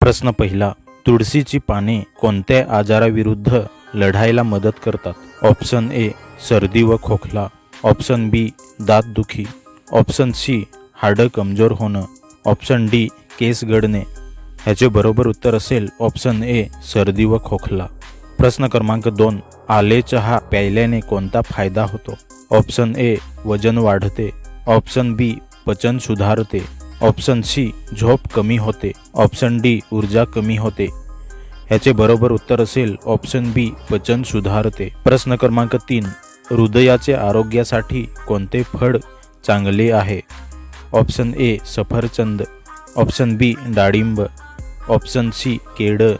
प्रश्न पहिला तुळशीची पाने कोणत्या आजाराविरुद्ध लढायला मदत करतात? ऑप्शन ए सर्दी व खोकला. ऑप्शन बी दातदुखी ऑप्शन सी हाडं कमजोर होणं. ऑप्शन डी केस गळणे ह्याचे बरोबर उत्तर असेल ऑप्शन ए सर्दी व खोकला. प्रश्न क्रमांक दोन आले चहा प्यायल्याने कोणता फायदा होतो? ऑप्शन ए वजन वाढते. ऑप्शन बी पचन सुधारते. ऑप्शन सी झोप कमी होते. ऑप्शन डी ऊर्जा कमी होते. ह्याचे बरोबर उत्तर असेल ऑप्शन बी पचन सुधारते. प्रश्न क्रमांक तीन हृदयाचे आरोग्यासाठी कोणते फळ चांगले आहे? ऑप्शन ए सफरचंद. ऑप्शन बी डाळिंब. ऑप्शन सी केळं.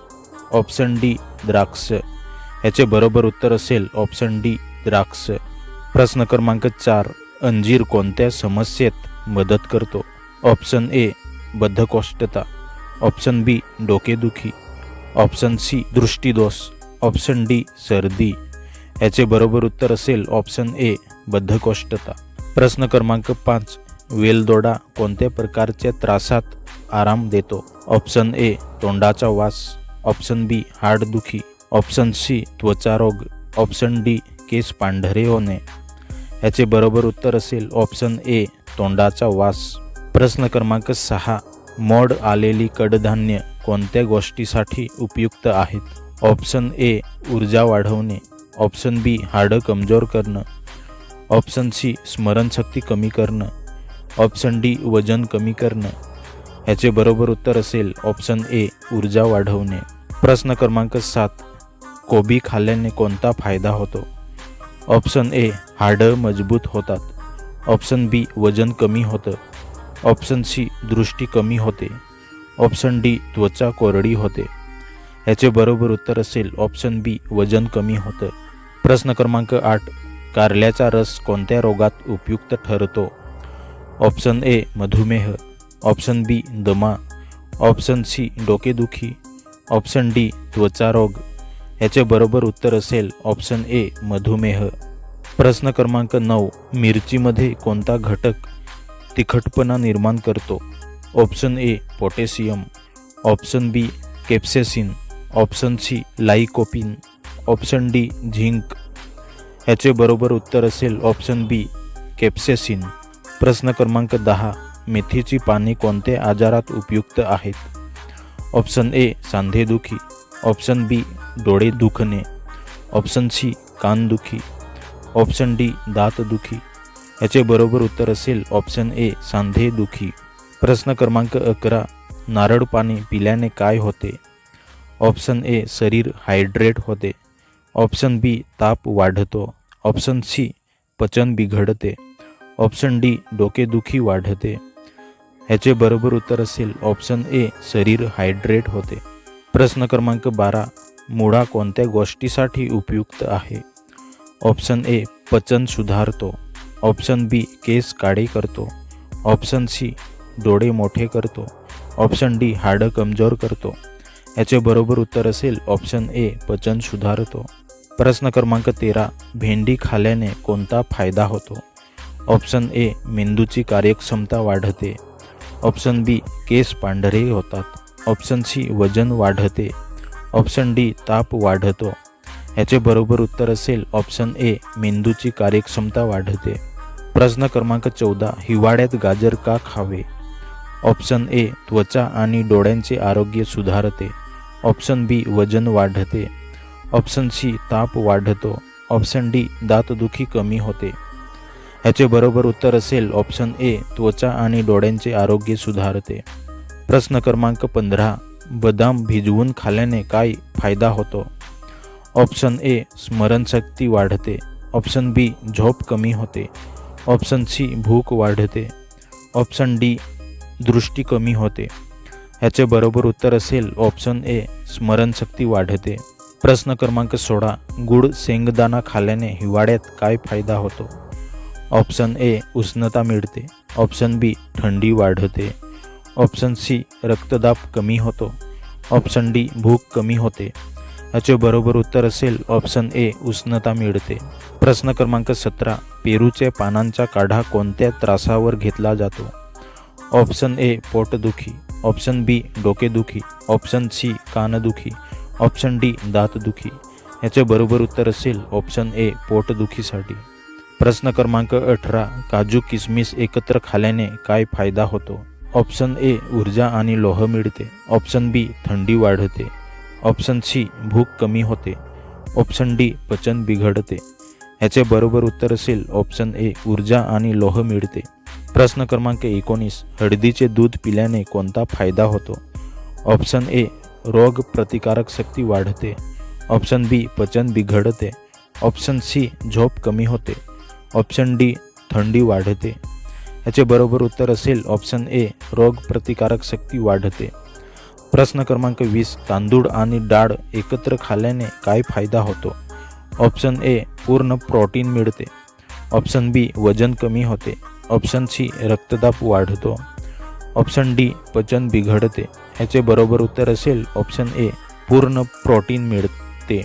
ऑप्शन डी द्राक्ष. ह्याचे बरोबर उत्तर असेल ऑप्शन डी द्राक्ष. प्रश्न क्रमांक चार अंजीर कोणत्या समस्येत मदत करतो? ऑप्शन ए बद्धकोष्ठता ऑप्शन बी डोकेदुखी ऑप्शन सी दृष्टीदोष ऑप्शन डी सर्दी याचे बरोबर उत्तर असेल ऑप्शन ए बद्धकोष्ठता प्रश्न क्रमांक पाच वेलदोडा कोणत्या प्रकारच्या त्रासात आराम देतो? ऑप्शन ए तोंडाचा वास. ऑप्शन बी हाडदुखी. ऑप्शन सी त्वचारोग. ऑप्शन डी केस पांढरे होणे. याचे बरोबर उत्तर असेल ऑप्शन ए तोंडाचा वास. प्रश्न क्रमांक सहा. मोड आलेली कडधान्य कोणत्या गोष्टीसाठी उपयुक्त आहेत? ऑप्शन ए ऊर्जा वाढवणे. ऑप्शन बी हाडं कमजोर करणं. ऑप्शन सी स्मरणशक्ती कमी करणं. ऑप्शन डी वजन कमी करणं. ह्याचे बरोबर उत्तर असेल ऑप्शन ए ऊर्जा वाढवणे. प्रश्न क्रमांक सात. कोबी खाल्ल्याने कोणता फायदा होतो? ऑप्शन ए हाडं मजबूत होतात. ऑप्शन बी वजन कमी होतं. ऑप्शन सी दृष्टी कमी होते. ऑप्शन डी त्वचा कोरडी होते. ह्याचे बरोबर उत्तर असेल ऑप्शन बी वजन कमी होतं. प्रश्न क्रमांक आठ कारल्याचा रस कोणत्या रोगात उपयुक्त ठरतो? ऑप्शन ए मधुमेह. ऑप्शन बी दमा. ऑप्शन सी डोकेदुखी. ऑप्शन डी त्वचा रोग. ह्याचे बरोबर उत्तर असेल ऑप्शन ए मधुमेह. प्रश्न क्रमांक नऊ मिरचीमध्ये कोणता घटक तिखटपणा निर्माण करतो. Option A potassium option B capsaicin option C lycopene option D zinc ह्याचे बरोबर उत्तर असेल ऑप्शन बी केप्सेसिन प्रश्न क्रमांक दहा मेथीची पाने कोणत्या आजारात उपयुक्त आहेत? ऑप्शन ए सांधेदुखी ऑप्शन बी डोळे दुखणे. ऑप्शन सी कानदुखी ऑप्शन डी दातदुखी याचे बरोबर उत्तर असेल ऑप्शन ए सांधेदुखी प्रश्न क्रमांक अकरा नारळ पाणी पिल्याने काय होते? ऑप्शन ए शरीर हायड्रेट होते. ऑप्शन बी ताप वाढतो. ऑप्शन सी पचन बिघडते. ऑप्शन डी डोकेदुखी वाढते. ह्याचे बरोबर उत्तर असेल ऑप्शन ए शरीर हायड्रेट होते. प्रश्न क्रमांक बारा मुळा कोणत्या गोष्टीसाठी उपयुक्त आहे? ऑप्शन ए पचन सुधारतो. ऑप्शन बी केस काळे करतो. ऑप्शन सी डोळे मोठे करतो. ऑप्शन डी हाडं कमजोर करतो. याचे बरोबर उत्तर असेल ऑप्शन ए पचन सुधारतो. प्रश्न क्रमांक तेरा भेंडी खाल्ल्याने कोणता फायदा होतो? ऑप्शन ए मेंदूची कार्यक्षमता वाढते. ऑप्शन बी केस पांढरे होतात. ऑप्शन सी वजन वाढते. ऑप्शन डी ताप वाढतो. ह्याचे बरोबर उत्तर असेल ऑप्शन ए मेंदूची कार्यक्षमता वाढते. प्रश्न क्रमांक चौदा हिवाळ्यात गाजर का खावे? ऑप्शन ए त्वचा आणि डोळ्यांचे आरोग्य सुधारते. ऑप्शन बी वजन वाढते. ऑप्शन सी ताप वाढतो. ऑप्शन डी दातदुखी कमी होते. ह्याचे बरोबर उत्तर असेल ऑप्शन ए त्वचा आणि डोळ्यांचे आरोग्य सुधारते. प्रश्न क्रमांक पंधरा बदाम भिजवून खाल्ल्याने काय फायदा होतो? ऑप्शन ए स्मरणशक्ती वाढते. ऑप्शन बी झोप कमी होते. ऑप्शन सी भूक वाढते. ऑप्शन डी दृष्टी कमी होते. ह्याचे बरोबर उत्तर असेल ऑप्शन ए स्मरणशक्ती वाढते. प्रश्न क्रमांक सोळा गुड शेंगदाणा खाल्ल्याने हिवाळ्यात काय फायदा होतो? ऑप्शन ए उष्णता मिळते. ऑप्शन बी थंडी वाढते. ऑप्शन सी रक्तदाब कमी होतो. ऑप्शन डी भूक कमी होते. याचे बरोबर उत्तर असेल ऑप्शन ए उष्णता मिळते. प्रश्न क्रमांक सतरा पेरूचे पानांचा काढा कोणत्या त्रासावर घेतला जातो? ऑप्शन ए पोटदुखी ऑप्शन बी डोकेदुखी ऑप्शन सी कानदुखी ऑप्शन डी दातदुखी याचे बरोबर उत्तर असेल ऑप्शन ए पोटदुखीसाठी प्रश्न क्रमांक अठरा काजू किसमिस एकत्र खाल्याने काय फायदा होतो? ऑप्शन ए ऊर्जा आणि लोह मिळते. ऑप्शन बी थंडी वाढते. ऑप्शन सी भूक कमी होते. ऑप्शन डी पचन बिघडते. याचे बरोबर उत्तर असेल ऑप्शन ए ऊर्जा आणि लोह मिळते. प्रश्न क्रमांक एकोणीस हळदीचे दूध पिल्याने कोणता फायदा होतो? ऑप्शन ए रोग प्रतिकारक शक्ती वाढते. ऑप्शन बी पचन बिघडते. ऑप्शन सी झोप कमी होते. ऑप्शन डी थंडी वाढते. याचे बरोबर उत्तर असेल ऑप्शन ए रोग प्रतिकारक शक्ती वाढते. प्रश्न क्रमांक वीस तांदूळ आणि डाळ एकत्र खाल्ल्याने काय फायदा होतो? ऑप्शन ए पूर्ण प्रोटीन मिळते. ऑप्शन बी वजन कमी होते. ऑप्शन सी रक्तदाब वाढतो. ऑप्शन डी पचन बिघडते. ह्याचे बरोबर उत्तर असेल ऑप्शन ए पूर्ण प्रोटीन मिळते.